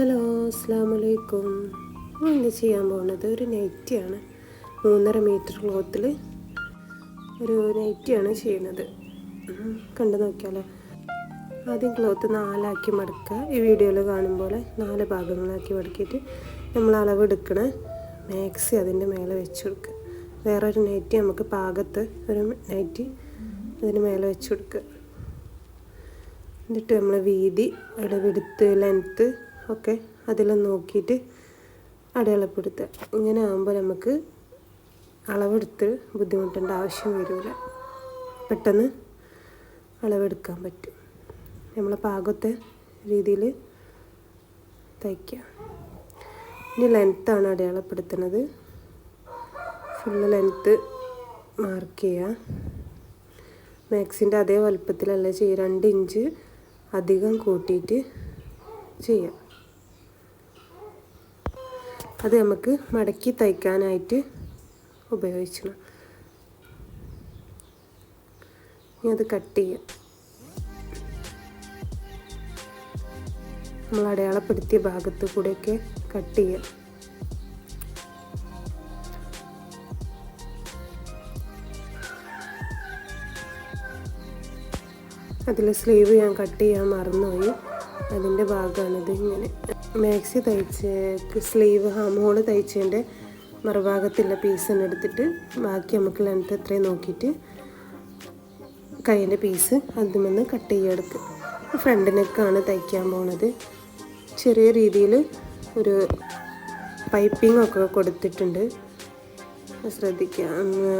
Hello അസ്സാം വലൈക്കും ഇന്ന് ചെയ്യാൻ പോകുന്നത് ഒരു നൈറ്റിയാണ് മൂന്നര മീറ്റർ ക്ലോത്തിൽ ഒരു നൈറ്റിയാണ് ചെയ്യുന്നത്. കണ്ടു നോക്കിയാലോ. ആദ്യം ക്ലോത്ത് നാലാക്കി മടക്കുക. ഈ വീഡിയോയിൽ കാണും പോലെ നാല് ഭാഗങ്ങളാക്കി മടക്കിയിട്ട് നമ്മൾ അളവ് അളവെടുക്കണ മാക്സി അതിന്റെ മേലെ വെച്ച് കൊടുക്കുക. വേറെ ഒരു നൈറ്റി നമുക്ക് പാകത്ത് ഒരു നൈറ്റി അതിന് മേലെ വെച്ച് കൊടുക്കുക. എന്നിട്ട് നമ്മൾ വീതി അളവെടുത്ത് ലെങ്ത്ത് ഒക്കെ അതിലും നോക്കിയിട്ട് അടയാളപ്പെടുത്തുക. ഇങ്ങനെ ആകുമ്പോൾ നമുക്ക് അളവെടുത്ത് ബുദ്ധിമുട്ടേണ്ട ആവശ്യം വരില്ല. പെട്ടെന്ന് അളവെടുക്കാൻ പറ്റും. നമ്മളെ പാകത്തെ രീതിയിൽ തയ്ക്കുക. ഇനി ലെങ്ത്താണ് അടയാളപ്പെടുത്തുന്നത്. ഫുള്ള് ലെങ്ത്ത് മാർക്ക് ചെയ്യുക. മാക്സിന്റെ അതേ വലുപ്പത്തിലല്ല ചെയ്യുക. രണ്ട് ഇഞ്ച് അധികം കൂട്ടിയിട്ട് ചെയ്യാം അത് നമുക്ക് മടക്കി തയ്ക്കാനായിട്ട് ഉപയോഗിക്കണം ഇനി അത് കട്ട് ചെയ്യാം. നമ്മൾ അടയാളപ്പെടുത്തിയ ഭാഗത്ത് കൂടെയൊക്കെ കട്ട് ചെയ്യാം. അതിൽ സ്ലീവ് ഞാൻ കട്ട് ചെയ്യാൻ മറന്നുപോയി. അതിന്റെ ഭാഗമാണിത് ഇങ്ങനെ മാക്സി തയ്ച്ച് സ്ലീവ് ഹാം ഹോൾ തയ്ച്ചതിന്റെ മറുഭാഗത്തുള്ള പീസിനെ എടുത്തിട്ട് ബാക്കി നമുക്ക് ലെങ്ത്ത് എത്രയും നോക്കിയിട്ട് കയ്യിന്റെ പീസ് അതിൽ കട്ട് ചെയ്യെടുക്കും ഫ്രണ്ട് നെക്കാണ് തയ്ക്കാൻ പോണത്. ചെറിയ രീതിയിൽ ഒരു പൈപ്പിംഗ് ഒക്കെ കൊടുത്തിട്ടുണ്ട്. ശ്രദ്ധിക്കുക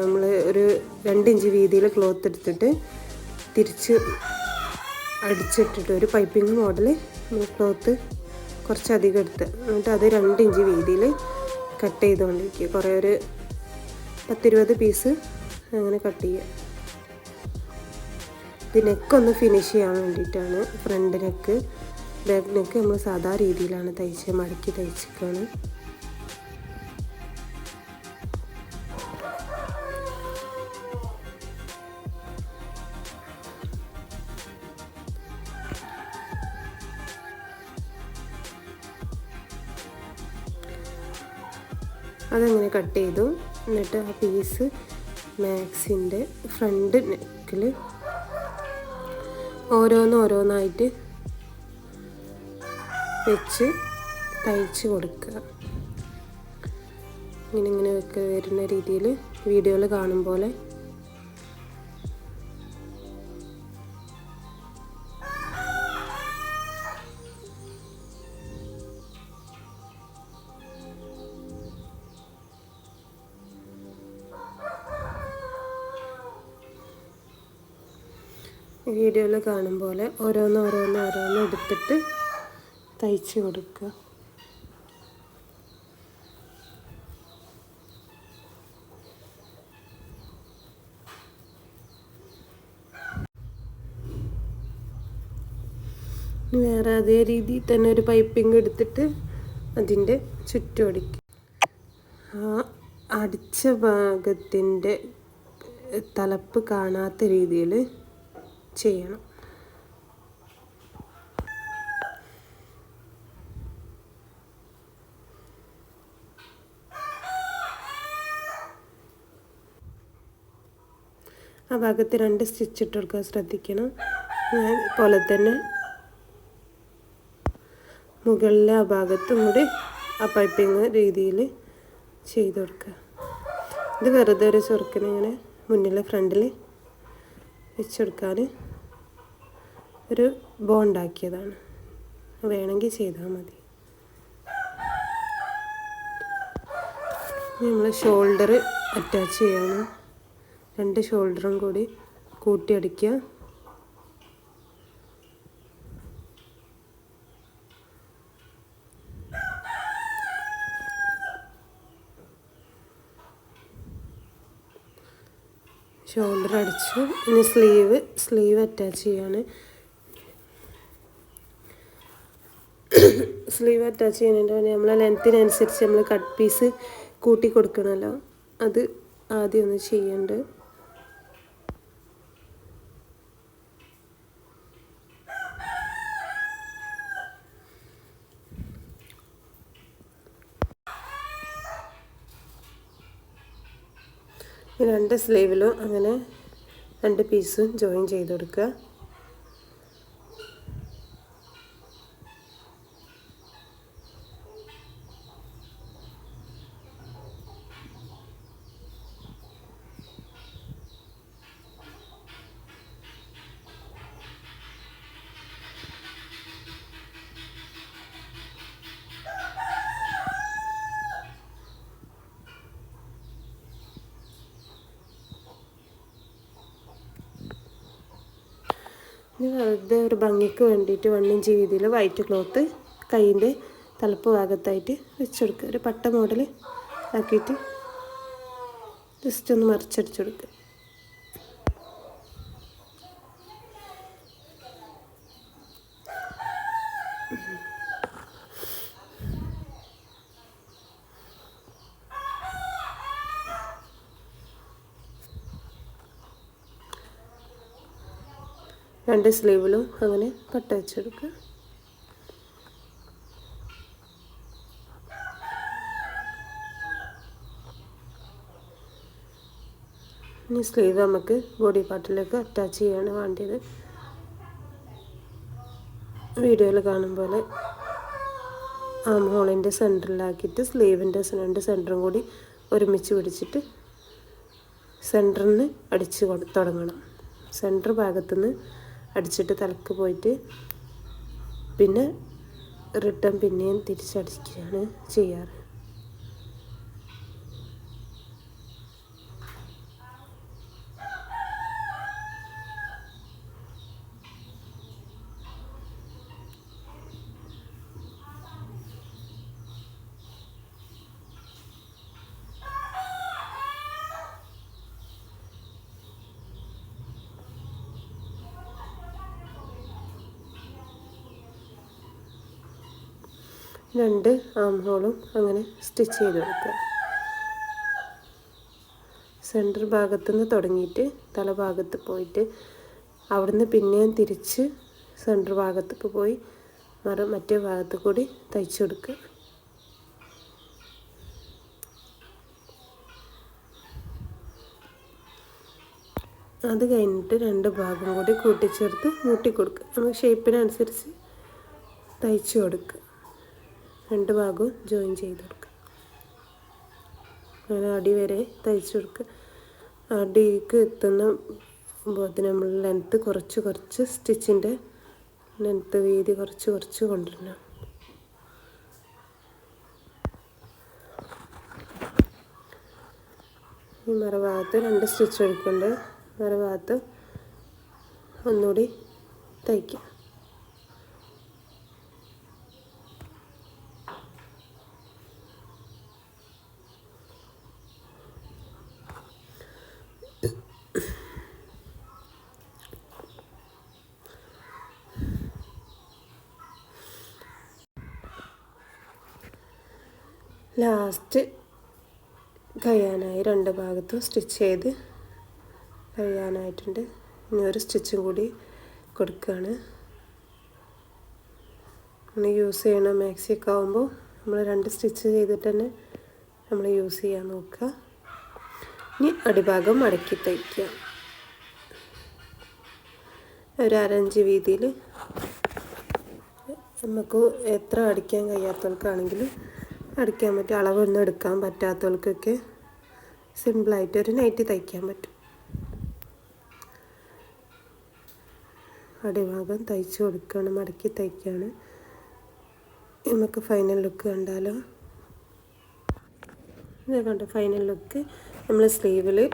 നമ്മൾ ഒരു രണ്ട് ഇഞ്ച് വീതിയിൽ ക്ലോത്ത് എടുത്തിട്ട് തിരിച്ച് അടിച്ചിട്ടിട്ട് ഒരു പൈപ്പിംഗ് മോഡൽ ക്ലോത്ത് കുറച്ചധികം എടുത്ത് എന്നിട്ട് അത് രണ്ട് ഇഞ്ച് വീതിയിൽ കട്ട് ചെയ്തുകൊണ്ടിരിക്കുക. കുറേ ഒരു പത്തിരുപത് പീസ് അങ്ങനെ കട്ട് ചെയ്യുക. ഇത് നെക്കൊന്ന് ഫിനിഷ് ചെയ്യാൻ വേണ്ടിയിട്ടാണ്. ഫ്രണ്ട് നെക്ക് ബാക്ക് നെക്ക് നമ്മൾ സാധാ രീതിയിലാണ് തയ്ച്ച് മടക്കി തയ്ച്ചിരിക്കുകയാണ് അതങ്ങനെ കട്ട് ചെയ്തു. എന്നിട്ട് ആ പീസ് മാക്സിന്റെ ഫ്രണ്ട് നെക്കിൽ ഓരോന്നോരോന്നായിട്ട് വെച്ച് തയ്ച്ച് കൊടുക്കുക. ഇങ്ങനെ ഇങ്ങനെ വെക്കുക വരുന്ന രീതിയിൽ വീഡിയോയിൽ കാണും പോലെ വീഡിയോയിൽ കാണും പോലെ ഓരോന്ന് ഓരോന്ന് ഓരോന്ന് എടുത്തിട്ട് തയ്ച്ച് കൊടുക്കുക. വേറെ അതേ രീതിയിൽ തന്നെ ഒരു പൈപ്പിംഗ് എടുത്തിട്ട് അതിന്റെ ചുറ്റും അടിക്കും ആ അടിച്ച ഭാഗത്തിന്റെ തലപ്പ് കാണാത്ത രീതിയിൽ ചെയ്യണം. ആ ഭാഗത്ത് രണ്ട് സ്റ്റിച്ച് ഇട്ട് കൊടുക്കാൻ ശ്രദ്ധിക്കണം പോലെ തന്നെ മുകളിലെ ആ ഭാഗത്തും കൂടി ആ പൈപ്പിങ് രീതിയിൽ ചെയ്ത് കൊടുക്കുക. ഇത് വെറുതെ ഒരു ചുരുക്കിന് ഇങ്ങനെ മുന്നിലെ ഫ്രണ്ടിൽ വെച്ച് കൊടുക്കാൻ ഒരു ബോണ്ടാക്കിയതാണ്. വേണമെങ്കിൽ ചെയ്താൽ മതി. നമ്മൾ ഷോൾഡർ അറ്റാച്ച് ചെയ്യണം. രണ്ട് ഷോൾഡറും കൂടി കൂട്ടിയടിക്കുക ഷോൾഡർ അടിച്ചു. ഇനി സ്ലീവ് സ്ലീവ് അറ്റാച്ച് ചെയ്യാണ്. സ്ലീവ് അറ്റാച്ച് ചെയ്യുന്നതിന്റെ മുന്നേ നമ്മളെ ലെങ്ത്തിനനുസരിച്ച് നമ്മൾ കട്ട് പീസ് കൂട്ടി കൊടുക്കണമല്ലോ അത് ആദ്യം ഒന്ന് ചെയ്യണ്ട്. രണ്ട് സ്ലീവിലും അങ്ങനെ രണ്ട് പീസും ജോയിൻ ചെയ്ത് കൊടുക്കുക. വെറുതെ ഒരു ഭംഗിക്ക് വേണ്ടിയിട്ട് വണ്ണിഞ്ച് വീതിയിൽ വൈറ്റ് ക്ലോത്ത് കൈയിന്റെ തലപ്പ് ഭാഗത്തായിട്ട് വെച്ച് കൊടുക്കുക ഒരു പട്ട മോഡൽ ആക്കിയിട്ട് ജസ്റ്റ് ഒന്ന് മറിച്ചടിച്ച് കൊടുക്കുക. രണ്ട് സ്ലീവിലും അങ്ങനെ കട്ട് വെച്ചെടുക്കുക ഇനി സ്ലീവ് നമുക്ക് ബോഡി പാർട്ടിലേക്ക് അറ്റാച്ച് ചെയ്യാണ് വേണ്ടത് വീഡിയോയിൽ കാണും പോലെ ആം ഹോളിന്റെ സെന്ററിലാക്കിയിട്ട് സ്ലീവിന്റെ രണ്ട് സെന്ററും കൂടി ഒരുമിച്ച് പിടിച്ചിട്ട് സെന്ററിൽ നിന്ന് അടിച്ച് തുടങ്ങണം. സെന്റർ ഭാഗത്തുനിന്ന് അടിച്ചിട്ട് തലക്ക് പോയിട്ട് പിന്നെ റിട്ടേൺ പിന്നെയും തിരിച്ചടിക്കുകയാണ് ചെയ്യാറ്. രണ്ട് ആം ഹോളും അങ്ങനെ സ്റ്റിച്ച് ചെയ്ത് കൊടുക്കുക സെന്റർ ഭാഗത്തു നിന്ന് തുടങ്ങിയിട്ട് തലഭാഗത്ത് പോയിട്ട് അവിടുന്ന് പിന്നെയും തിരിച്ച് സെന്റർ ഭാഗത്തേക്ക് പോയി മറ മറ്റേ ഭാഗത്ത് കൂടി തയ്ച്ചു കൊടുക്കുക. അത് കഴിഞ്ഞിട്ട് രണ്ട് ഭാഗം കൂടി കൂട്ടിച്ചേർത്ത് മൂട്ടി കൊടുക്കുക നമുക്ക് ഷേപ്പിനനുസരിച്ച് തയ്ച്ചു കൊടുക്കുക. രണ്ട് ഭാഗവും ജോയിൻ ചെയ്ത് കൊടുക്കുക അങ്ങനെ അടി വരെ തയ്ച്ചു കൊടുക്കുക അടിക്ക് എത്തുന്ന പോലെ നമ്മൾ ലെങ്ത്ത് കുറച്ച് കുറച്ച് സ്റ്റിച്ചിന്റെ ലെങ്ത്ത് വീതി കുറച്ച് കുറച്ച് കൊണ്ടുവരണം. ഈ മറുഭാഗത്ത് രണ്ട് സ്റ്റിച്ച് എടുക്കുന്നുണ്ട് മറുഭാഗത്ത് ഒന്നുകൂടി തയ്ക്കാം. ലാസ്റ്റ് കഴിയാനായി രണ്ട് ഭാഗത്തും സ്റ്റിച്ച് ചെയ്ത് കഴിയാനായിട്ടുണ്ട്. ഇനി ഒരു സ്റ്റിച്ചും കൂടി കൊടുക്കുകയാണ്. ഇനി യൂസ് ചെയ്യണ. മാക്സിയൊക്കെ ആകുമ്പോൾ നമ്മൾ രണ്ട് സ്റ്റിച്ച് ചെയ്തിട്ട് തന്നെ നമ്മൾ യൂസ് ചെയ്യാൻ നോക്കുക. ഇനി അടിഭാഗം മടക്കി തയ്ക്കുക. ഒരു അരഞ്ച് വീതിയിൽ നമുക്ക് എത്ര അടിക്കാൻ കഴിയാത്തവർക്കാണെങ്കിലും അടിക്കാൻ പറ്റും അളവൊന്നും എടുക്കാൻ പറ്റാത്തവർക്കൊക്കെ സിമ്പിളായിട്ട് ഒരു നൈറ്റി തയ്ക്കാൻ പറ്റും. അടിഭാഗം തയ്ച്ച് കൊടുക്കുകയാണ് മടക്കി തയ്ക്കുകയാണ്. നമുക്ക് ഫൈനൽ ലുക്ക് കണ്ടാലോ? ഇത് കണ്ട ഫൈനൽ ലുക്ക് നമ്മൾ സ്ലീവിൽ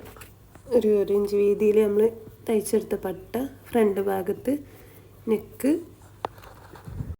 ഒരു ഒരു ഇഞ്ച് വീതിയിൽ നമ്മൾ തയ്ച്ചെടുത്ത പട്ട ഫ്രണ്ട് ഭാഗത്ത് നെക്ക്